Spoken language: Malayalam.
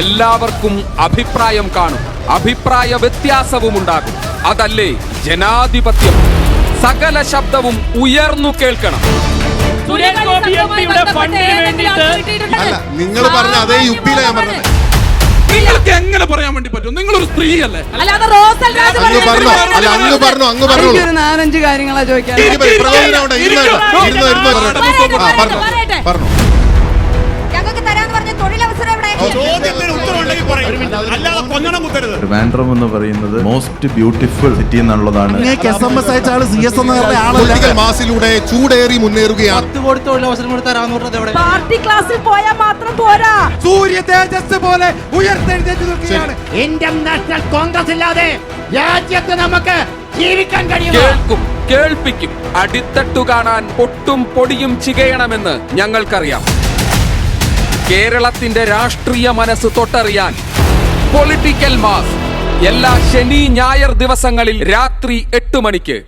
എല്ലാവർക്കും അഭിപ്രായം കാണും. അഭിപ്രായ വ്യത്യാസവും ഉണ്ടാകും അതല്ലേ ജനാധിപത്യം? സകല ശബ്ദവും ഉയർന്നു കേൾക്കണം. നിങ്ങൾ പറഞ്ഞ അതേ യുക്തിയിലാണ് ഞാൻ പറഞ്ഞത്. നിങ്ങൾക്ക് എങ്ങനെ പറയാൻ വേണ്ടി പറ്റും? നിങ്ങളൊരു സ്ത്രീയല്ലേ? അല്ലാതെ റോസൽ രാജ് അങ്ങ് പറഞ്ഞോ. അല്ല അങ്ങ് പറഞ്ഞോ അങ്ങ് പറഞ്ഞോളൂ. നാലഞ്ച് കാര്യങ്ങളാ ചോദിക്കാൻ ഇരുന്ന്. ഇരുന്ന് ഇരുന്ന് പറഞ്ഞോ പറഞ്ഞോ. അല്ലാതെ കൊഞ്ഞണം കുത്തരുത്. ട്രിവാൻഡ്രം എന്ന് പറയുന്നത് മോസ്റ്റ് ബ്യൂട്ടിഫുൾ സിറ്റി എന്നുള്ളതാണ്. എസ് എം എസ് അയച്ച ആൾ സി എസ് എന്ന ആളല്ല. പൊളിറ്റിക്കൽ മാസിലൂടെ ചൂടേറി മുന്നേറുകയാണ്. പത്ത് കോടി തൊഴിലവസരം കൂടി തരാന്ന് പറഞ്ഞത് എവിടെ പാർട്ടി ക്ലാസ്സിൽ പോയാൽ മാത്രം പോരാ. സൂര്യ തേജസ് പോലെ ഉയർത്തെഴുന്നേറ്റ് നിൽക്കുകയാണ്. ഇന്ത്യൻ നാഷണൽ കോൺഗ്രസ് ഇല്ലാതെ രാജ്യത്ത് നമുക്ക് ജീവിക്കാൻ കഴിയുമോ? കേൾക്കും കേൾപ്പിക്കും. അടിത്തട്ടു കാണാൻ പൊട്ടും പൊടിയും ചികയണമെന്ന് ഞങ്ങൾക്കറിയാം. കേരളത്തിന്റെ രാഷ്ട്രീയ മനസ്സ് തൊട്ടറിയാൻ പൊളിറ്റിക്കൽ മാസ് എല്ലാ ശനി ഞായർ ദിവസങ്ങളിൽ രാത്രി എട്ട് മണിക്ക്.